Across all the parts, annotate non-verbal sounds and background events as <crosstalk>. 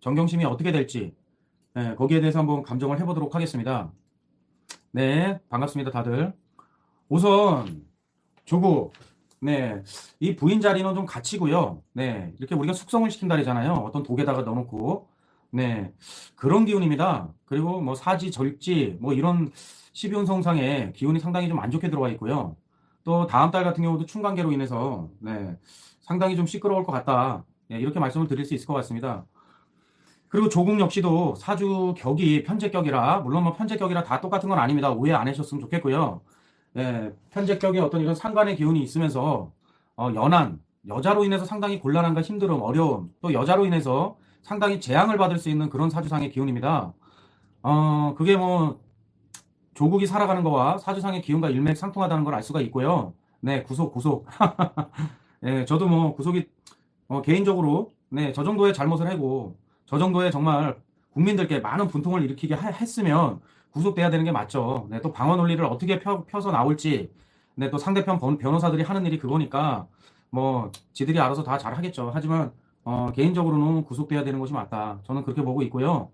정경심이 어떻게 될지 네, 거기에 대해서 한번 감정을 해보도록 하겠습니다. 네, 반갑습니다, 다들. 우선 조국, 네, 이 부인 자리는 좀 갇히고요. 네, 이렇게 우리가 숙성을 시킨다잖아요. 어떤 독에다가 넣어놓고, 네, 그런 기운입니다. 그리고 뭐 사지, 절지, 뭐 이런 12운성상에 기운이 상당히 좀 안 좋게 들어와 있고요. 또 다음 달 같은 경우도 충관계로 인해서 네, 상당히 좀 시끄러울 것 같다. 네, 이렇게 말씀을 드릴 수 있을 것 같습니다. 그리고 조국 역시도 사주 격이 편제격이라 물론 뭐 편제격이라 다 똑같은 건 아닙니다. 오해 안 하셨으면 좋겠고요. 예, 편제격에 어떤 이런 상관의 기운이 있으면서 어, 연한 여자로 인해서 상당히 곤란함과 힘듦, 어려움 또 여자로 인해서 상당히 재앙을 받을 수 있는 그런 사주상의 기운입니다. 어, 그게 뭐 조국이 살아가는 거와 사주상의 기운과 일맥상통하다는 걸 알 수가 있고요. 네, 구속, 구속. <laughs> 예, 저도 뭐 구속이 어, 개인적으로 네, 저 정도의 잘못을 하고 저 정도의 정말 국민들께 많은 분통을 일으키게 하, 했으면 구속돼야 되는 게 맞죠. 네, 또 방어 논리를 어떻게 펴, 서 나올지, 네, 또 상대편 번, 변호사들이 하는 일이 그거니까 뭐 지들이 알아서 다 잘하겠죠. 하지만 어, 개인적으로는 구속돼야 되는 것이 맞다. 저는 그렇게 보고 있고요.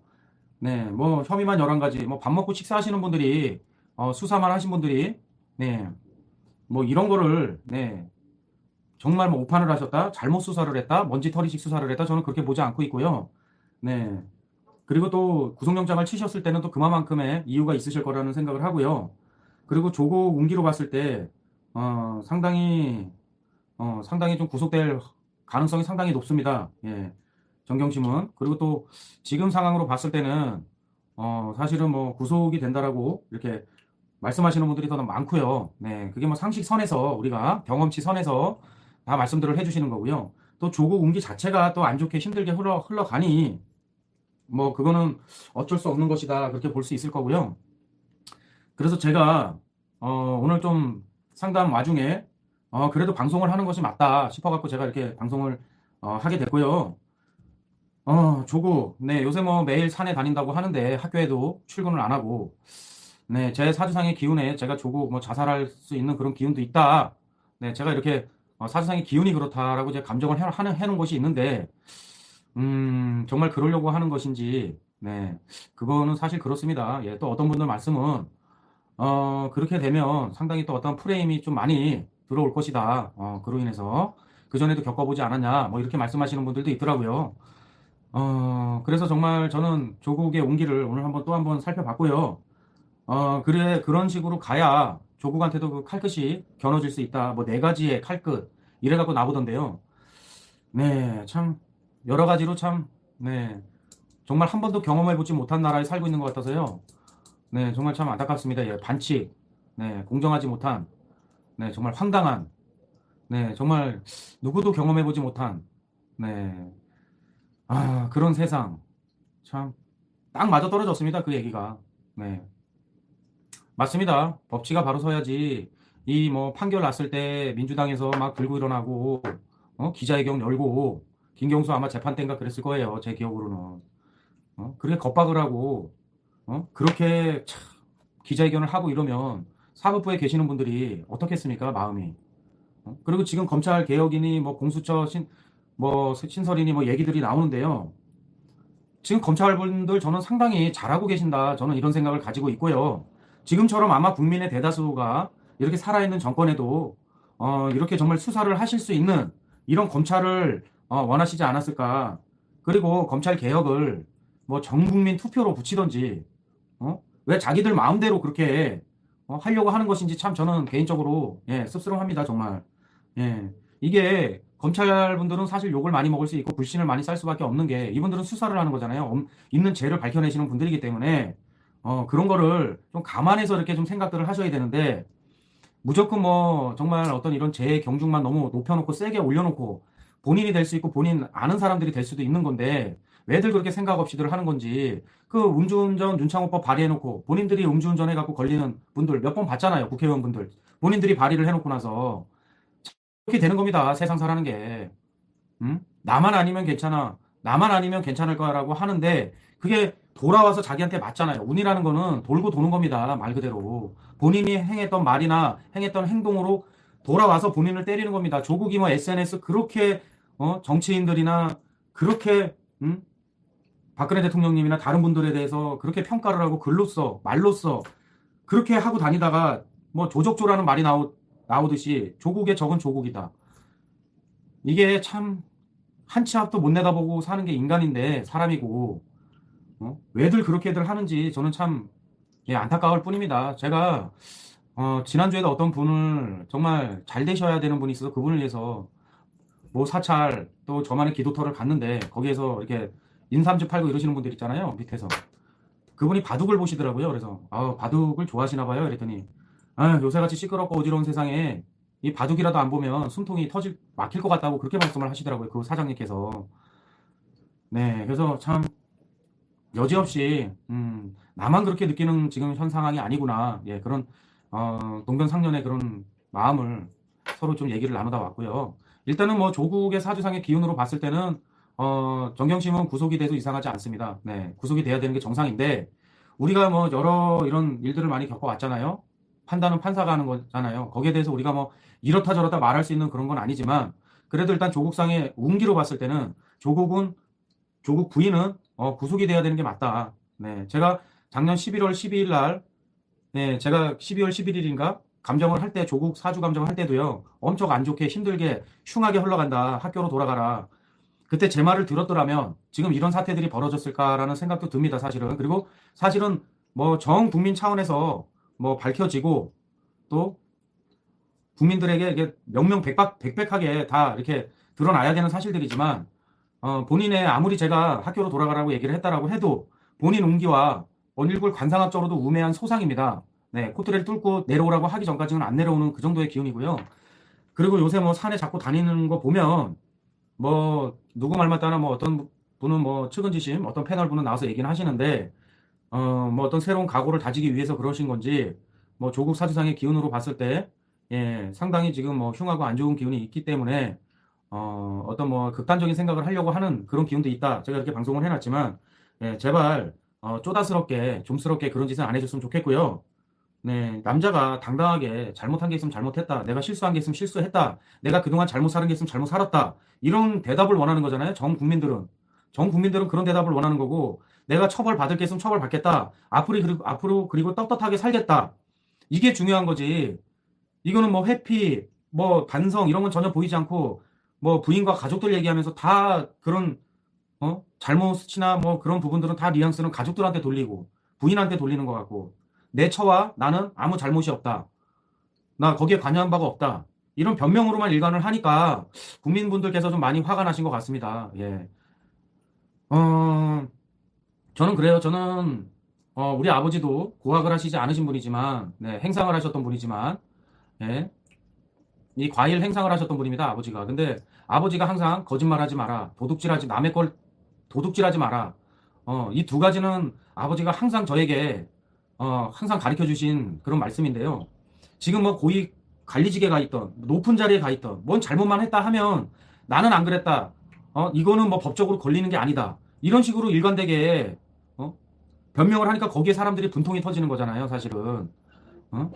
네, 뭐 혐의만 11가지, 뭐 밥 먹고 식사하시는 분들이 어, 수사만 하신 분들이 네, 뭐 이런 거를 네, 정말 뭐 오판을 하셨다, 잘못 수사를 했다, 먼지털이식 수사를 했다, 저는 그렇게 보지 않고 있고요. 네. 그리고 또 구속영장을 치셨을 때는 또 그만큼의 이유가 있으실 거라는 생각을 하고요. 그리고 조국 운기로 봤을 때, 어, 상당히, 어, 상당히 좀 구속될 가능성이 상당히 높습니다. 예. 정경심은. 그리고 또 지금 상황으로 봤을 때는, 어, 사실은 뭐 구속이 된다라고 이렇게 말씀하시는 분들이 더 많고요. 네. 그게 뭐 상식 선에서 우리가 경험치 선에서 다 말씀들을 해주시는 거고요. 또 조국 운기 자체가 또 안 좋게 힘들게 흘러, 흘러가니, 뭐 그거는 어쩔 수 없는 것이다 그렇게 볼 수 있을 거고요. 그래서 제가 어, 오늘 좀 상담 와중에 어, 그래도 방송을 하는 것이 맞다 싶어갖고 제가 이렇게 방송을 어, 하게 됐고요. 어, 조국, 네, 요새 뭐 매일 산에 다닌다고 하는데 학교에도 출근을 안 하고, 네, 제 사주상의 기운에 제가 조국 뭐 자살할 수 있는 그런 기운도 있다. 네, 제가 이렇게 어, 사주상의 기운이 그렇다라고 제가 감정을 해, 하는, 해놓은 것이 있는데, 음, 정말 그러려고 하는 것인지, 네, 그거는 사실 그렇습니다. 예, 또 어떤 분들 말씀은, 어, 그렇게 되면 상당히 또 어떤 프레임이 좀 많이 들어올 것이다. 어, 그로 인해서. 그전에도 겪어보지 않았냐. 뭐 이렇게 말씀하시는 분들도 있더라고요. 어, 그래서 정말 저는 조국의 온기를 오늘 한번 또 한번 살펴봤고요. 어, 그래, 그런 식으로 가야 조국한테도 그 칼끝이 겨눠질 수 있다. 뭐 네 가지의 칼끝. 이래갖고 나보던데요. 네, 참, 여러 가지로 참, 네, 정말 한 번도 경험해보지 못한 나라에 살고 있는 것 같아서요. 네, 정말 참 안타깝습니다. 예, 반칙, 네, 공정하지 못한, 네, 정말 황당한, 네, 정말 누구도 경험해보지 못한, 네, 아, 그런 세상. 참, 딱 맞아 떨어졌습니다. 그 얘기가. 네. 맞습니다. 법치가 바로 서야지. 이 뭐 판결 났을 때 민주당에서 막 들고 일어나고, 어? 기자회견 열고, 김경수 아마 재판 때인가 그랬을 거예요. 제 기억으로는. 어? 그렇게 겁박을 하고, 어? 그렇게 참 기자회견을 하고 이러면 사법부에 계시는 분들이 어떻겠습니까? 마음이. 어? 그리고 지금 검찰 개혁이니 뭐 공수처 신, 뭐 신설이니 뭐 얘기들이 나오는데요. 지금 검찰분들 저는 상당히 잘하고 계신다. 저는 이런 생각을 가지고 있고요. 지금처럼 아마 국민의 대다수가 이렇게 살아있는 정권에도 어, 이렇게 정말 수사를 하실 수 있는 이런 검찰을 어, 원하시지 않았을까. 그리고 검찰 개혁을 뭐 전국민 투표로 붙이던지, 어? 왜 자기들 마음대로 그렇게 어, 하려고 하는 것인지 참 저는 개인적으로 예, 씁쓸합니다 정말. 예, 이게 검찰분들은 사실 욕을 많이 먹을 수 있고 불신을 많이 쌀 수밖에 없는 게 이분들은 수사를 하는 거잖아요. 있는 죄를 밝혀내시는 분들이기 때문에 어, 그런 거를 좀 감안해서 이렇게 좀 생각들을 하셔야 되는데 무조건 뭐 정말 어떤 이런 죄의 경중만 너무 높여놓고 세게 올려놓고 본인이 될 수 있고 본인 아는 사람들이 될 수도 있는 건데 왜들 그렇게 생각 없이들 하는 건지 그 음주운전 윤창호법 발의해놓고 본인들이 음주운전 해갖고 걸리는 분들 몇 번 봤잖아요 국회의원분들. 본인들이 발의를 해놓고 나서. 이렇게 되는 겁니다 세상 사라는 게. 음? 나만 아니면 괜찮아. 나만 아니면 괜찮을 거라고 하는데 그게 돌아와서 자기한테 맞잖아요. 운이라는 거는 돌고 도는 겁니다 말 그대로. 본인이 행했던 말이나 행했던 행동으로 돌아와서 본인을 때리는 겁니다. 조국이 뭐 SNS 그렇게 어, 정치인들이나 그렇게 음? 박근혜 대통령님이나 다른 분들에 대해서 그렇게 평가를 하고 글로써 말로써 그렇게 하고 다니다가 뭐 조족조라는 말이 나오, 나오듯이 조국의 적은 조국이다. 이게 참 한치 앞도 못 내다보고 사는 게 인간인데 사람이고 어? 왜들 그렇게들 하는지 저는 참 예, 안타까울 뿐입니다. 제가 어, 지난주에도 어떤 분을 정말 잘 되셔야 되는 분이 있어서 그분을 위해서 뭐 사찰 또 저만의 기도터를 갔는데 거기에서 이렇게 인삼주 팔고 이러시는 분들 있잖아요 밑에서. 그분이 바둑을 보시더라고요. 그래서 아 바둑을 좋아하시나 봐요. 그랬더니 아 요새같이 시끄럽고 어지러운 세상에 이 바둑이라도 안 보면 숨통이 터질 막힐 것 같다고 그렇게 말씀을 하시더라고요 그 사장님께서. 네 그래서 참 여지없이 음, 나만 그렇게 느끼는 지금 현 상황이 아니구나. 예 그런 어, 동병상련의 그런 마음을 서로 좀 얘기를 나누다 왔고요 일단은 뭐 조국의 사주상의 기운으로 봤을 때는 어, 정경심은 구속이 돼도 이상하지 않습니다. 네, 구속이 돼야 되는 게 정상인데 우리가 뭐 여러 이런 일들을 많이 겪어왔잖아요. 판단은 판사가 하는 거잖아요. 거기에 대해서 우리가 뭐 이렇다 저렇다 말할 수 있는 그런 건 아니지만 그래도 일단 조국상의 운기로 봤을 때는 조국은 조국 부인은 어, 구속이 돼야 되는 게 맞다. 네, 제가 작년 11월 12일 날, 네, 제가 12월 11일인가 감정을 할 때 조국 사주 감정을 할 때도요 엄청 안 좋게 힘들게 흉하게 흘러간다. 학교로 돌아가라. 그때 제 말을 들었더라면 지금 이런 사태들이 벌어졌을까라는 생각도 듭니다 사실은. 그리고 사실은 뭐 전 국민 차원에서 뭐 밝혀지고 또 국민들에게 이게 명명백박 백백하게 다 이렇게 드러나야 되는 사실들이지만 어, 본인의 아무리 제가 학교로 돌아가라고 얘기를 했다라고 해도 본인 운기와 원일굴 관상학적으로도 우매한 소상입니다. 네, 코트를 뚫고 내려오라고 하기 전까지는 안 내려오는 그 정도의 기운이고요. 그리고 요새 뭐 산에 자꾸 다니는 거 보면 뭐 누구 말 맞다나 뭐 어떤 분은 뭐 측은지심 어떤 패널 분은 나와서 얘기는 하시는데 어 뭐 어떤 새로운 각오를 다지기 위해서 그러신 건지 뭐 조국 사주상의 기운으로 봤을 때 예, 상당히 지금 뭐 흉하고 안 좋은 기운이 있기 때문에 어 어떤 뭐 극단적인 생각을 하려고 하는 그런 기운도 있다. 제가 이렇게 방송을 해놨지만 예, 제발 어, 쪼다스럽게 좀스럽게 그런 짓은 안 해줬으면 좋겠고요. 네, 남자가 당당하게 잘못한 게 있으면 잘못했다. 내가 실수한 게 있으면 실수했다. 내가 그동안 잘못 살은 게 있으면 잘못 살았다. 이런 대답을 원하는 거잖아요. 전 국민들은. 전 국민들은 그런 대답을 원하는 거고, 내가 처벌 받을 게 있으면 처벌 받겠다. 앞으로 그리고, 앞으로 그리고 떳떳하게 살겠다. 이게 중요한 거지. 이거는 뭐 회피, 뭐 반성 이런 건 전혀 보이지 않고, 뭐 부인과 가족들 얘기하면서 다 그런, 어? 잘못이나 뭐 그런 부분들은 다 뉘앙스는 가족들한테 돌리고, 부인한테 돌리는 것 같고, 내 처와 나는 아무 잘못이 없다. 나 거기에 관여한 바가 없다. 이런 변명으로만 일관을 하니까 국민분들께서 좀 많이 화가 나신 것 같습니다. 예. 어, 저는 그래요. 저는 어, 우리 아버지도 고학을 하시지 않으신 분이지만, 네, 행상을 하셨던 분이지만, 예. 이 과일 행상을 하셨던 분입니다. 아버지가. 근데 아버지가 항상 거짓말하지 마라. 도둑질하지 남의 걸 도둑질하지 마라. 어, 이 두 가지는 아버지가 항상 저에게 어, 항상 가르쳐 주신 그런 말씀인데요. 지금 뭐 고위 관리직에 가 있던, 높은 자리에 가 있던, 뭔 잘못만 했다 하면 나는 안 그랬다. 어, 이거는 뭐 법적으로 걸리는 게 아니다. 이런 식으로 일관되게, 어, 변명을 하니까 거기에 사람들이 분통이 터지는 거잖아요, 사실은. 어?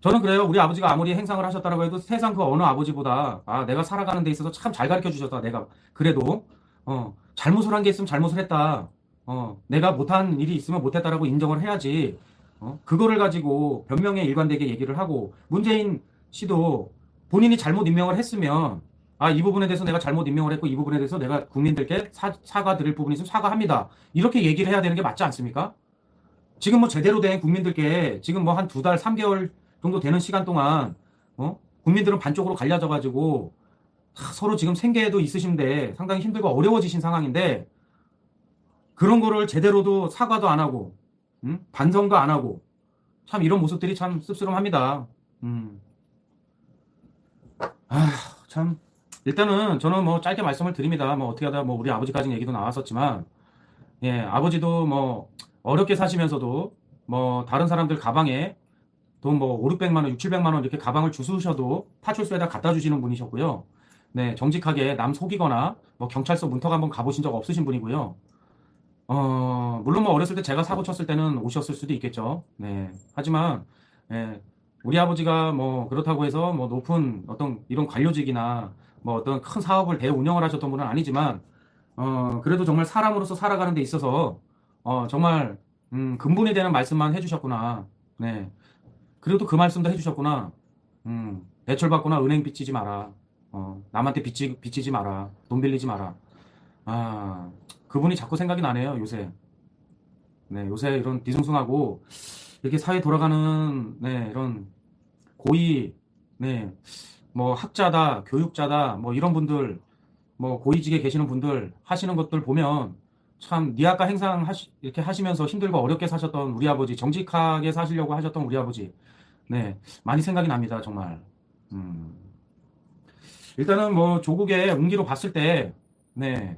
저는 그래요. 우리 아버지가 아무리 행상을 하셨다고 해도 세상 그 어느 아버지보다, 아, 내가 살아가는 데 있어서 참 잘 가르쳐 주셨다, 내가. 그래도, 어, 잘못을 한 게 있으면 잘못을 했다. 어, 내가 못한 일이 있으면 못했다라고 인정을 해야지. 어, 그거를 가지고 변명에 일관되게 얘기를 하고 문재인 씨도 본인이 잘못 임명을 했으면 아, 이 부분에 대해서 내가 잘못 임명을 했고 이 부분에 대해서 내가 국민들께 사, 사과 드릴 부분이 있으면 사과합니다. 이렇게 얘기를 해야 되는 게 맞지 않습니까? 지금 뭐 제대로 된 국민들께 지금 뭐 한 두 달, 3개월 정도 되는 시간 동안 어? 국민들은 반쪽으로 갈려져 가지고 서로 지금 생계도 있으신데 상당히 힘들고 어려워지신 상황인데 그런 거를 제대로도 사과도 안 하고 음? 반성도 안 하고 참 이런 모습들이 참 씁쓸합니다. 음. 아, 참 일단은 저는 뭐 짧게 말씀을 드립니다. 뭐 어떻게 하다 뭐 우리 아버지까지 얘기도 나왔었지만 예, 아버지도 뭐 어렵게 사시면서도 뭐 다른 사람들 가방에 돈뭐 5, 600만 원, 6, 700만 원 이렇게 가방을 주수셔도 파출소에다 갖다 주시는 분이셨고요. 네, 정직하게 남 속이거나 뭐 경찰서 문턱 한번 가보신 적 없으신 분이고요. 어, 물론 뭐 어렸을 때 제가 사고 쳤을 때는 오셨을 수도 있겠죠. 네. 하지만, 예, 우리 아버지가 뭐 그렇다고 해서 뭐 높은 어떤 이런 관료직이나 뭐 어떤 큰 사업을 대 운영을 하셨던 분은 아니지만, 어, 그래도 정말 사람으로서 살아가는 데 있어서 어, 정말 음, 근본이 되는 말씀만 해주셨구나. 네. 그래도 그 말씀도 해주셨구나. 음, 대출받거나 은행 빚지지 마라. 어, 남한테 빚지, 빚지지 마라. 돈 빌리지 마라. 아, 그분이 자꾸 생각이 나네요, 요새. 네, 요새 이런 뒤숭숭하고, 이렇게 사회 돌아가는, 네, 이런 고위, 네, 뭐 학자다, 교육자다, 뭐 이런 분들, 뭐 고위직에 계시는 분들 하시는 것들 보면 참 니아까 행상 하시, 이렇게 하시면서 힘들고 어렵게 사셨던 우리 아버지, 정직하게 사시려고 하셨던 우리 아버지, 네, 많이 생각이 납니다, 정말. 음. 일단은 뭐 조국의 운기로 봤을 때, 네,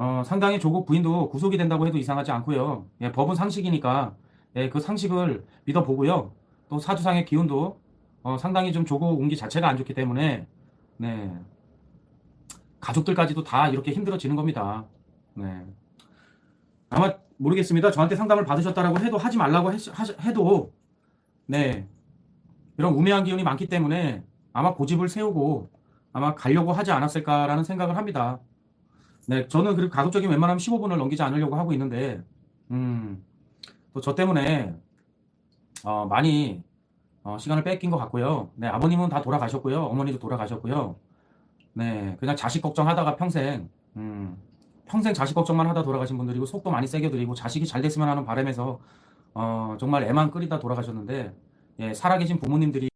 어, 상당히 조국 부인도 구속이 된다고 해도 이상하지 않고요. 예, 법은 상식이니까 예, 그 상식을 믿어보고요. 또 사주상의 기운도 어, 상당히 좀 조국 운기 자체가 안 좋기 때문에 네, 가족들까지도 다 이렇게 힘들어지는 겁니다. 네. 아마 모르겠습니다. 저한테 상담을 받으셨다라고 해도 하지 말라고 했, 하, 해도 네 이런 우매한 기운이 많기 때문에 아마 고집을 세우고 아마 가려고 하지 않았을까라는 생각을 합니다. 네, 저는 그리고 가급적인 웬만하면 15분을 넘기지 않으려고 하고 있는데, 음, 또 저 때문에, 어, 많이, 어, 시간을 뺏긴 것 같고요. 네, 아버님은 다 돌아가셨고요. 어머니도 돌아가셨고요. 네, 그냥 자식 걱정하다가 평생, 음, 평생 자식 걱정만 하다 돌아가신 분들이고, 속도 많이 세게 드리고, 자식이 잘 됐으면 하는 바람에서, 어, 정말 애만 끓이다 돌아가셨는데, 예, 살아계신 부모님들이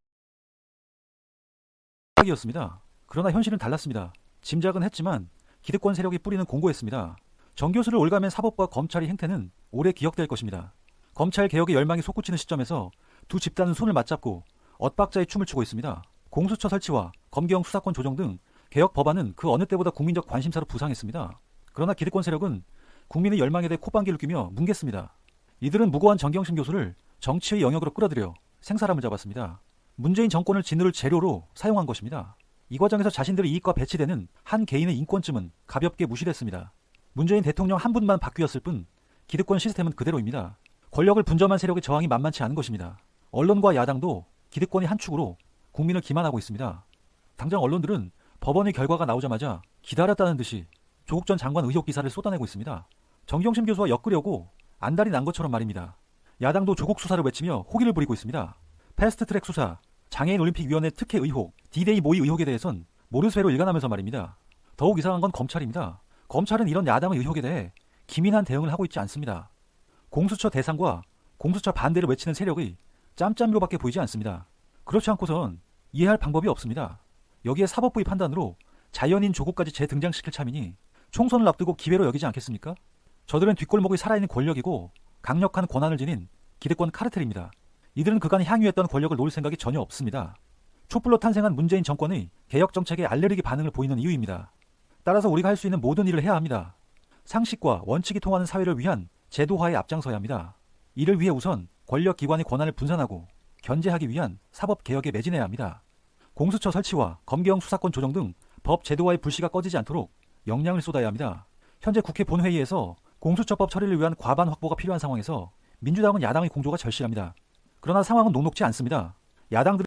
이었습니다. 그러나 현실은 달랐습니다. 짐작은 했지만 기득권 세력이 뿌리는 공고했습니다. 정 교수를 올가맨 사법부와 검찰의 행태는 오래 기억될 것입니다. 검찰 개혁의 열망이 솟구치는 시점에서 두 집단은 손을 맞잡고 엇박자의 춤을 추고 있습니다. 공수처 설치와 검경 수사권 조정 등 개혁 법안은 그 어느 때보다 국민적 관심사로 부상했습니다. 그러나 기득권 세력은 국민의 열망에 대해 콧방귀를 뀌며 뭉갰습니다. 이들은 무고한 정경심 교수를 정치의 영역으로 끌어들여 생사람을 잡았습니다. 문재인 정권을 짓누를 재료로 사용한 것입니다. 이 과정에서 자신들의 이익과 배치되는 한 개인의 인권쯤은 가볍게 무시됐습니다. 문재인 대통령 한 분만 바뀌었을 뿐 기득권 시스템은 그대로입니다. 권력을 분점한 세력의 저항이 만만치 않은 것입니다. 언론과 야당도 기득권의 한 축으로 국민을 기만하고 있습니다. 당장 언론들은 법원의 결과가 나오자마자 기다렸다는 듯이 조국 전 장관 의혹 기사를 쏟아내고 있습니다. 정경심 교수와 엮으려고 안달이 난 것처럼 말입니다. 야당도 조국 수사를 외치며 호기를 부리고 있습니다. 패스트트랙 수사, 장애인 올림픽위원회 특혜 의혹, 디데이 모의 의혹에 대해선 모르쇠로 일관하면서 말입니다. 더욱 이상한 건 검찰입니다. 검찰은 이런 야당의 의혹에 대해 기민한 대응을 하고 있지 않습니다. 공수처 대상과 공수처 반대를 외치는 세력의 짬짬이로밖에 보이지 않습니다. 그렇지 않고선 이해할 방법이 없습니다. 여기에 사법부의 판단으로 자연인 조국까지 재등장시킬 참이니 총선을 앞두고 기회로 여기지 않겠습니까? 저들은 뒷골목의 살아있는 권력이고 강력한 권한을 지닌 기득권 카르텔입니다. 이들은 그간 향유했던 권력을 놓을 생각이 전혀 없습니다. 촛불로 탄생한 문재인 정권의 개혁 정책에 알레르기 반응을 보이는 이유입니다. 따라서 우리가 할 수 있는 모든 일을 해야 합니다. 상식과 원칙이 통하는 사회를 위한 제도화에 앞장서야 합니다. 이를 위해 우선 권력 기관의 권한을 분산하고 견제하기 위한 사법 개혁에 매진해야 합니다. 공수처 설치와 검경 수사권 조정 등 법 제도화의 불씨가 꺼지지 않도록 역량을 쏟아야 합니다. 현재 국회 본회의에서 공수처법 처리를 위한 과반 확보가 필요한 상황에서 민주당은 야당의 공조가 절실합니다. 그러나 상황은 녹록지 않습니다. 야당들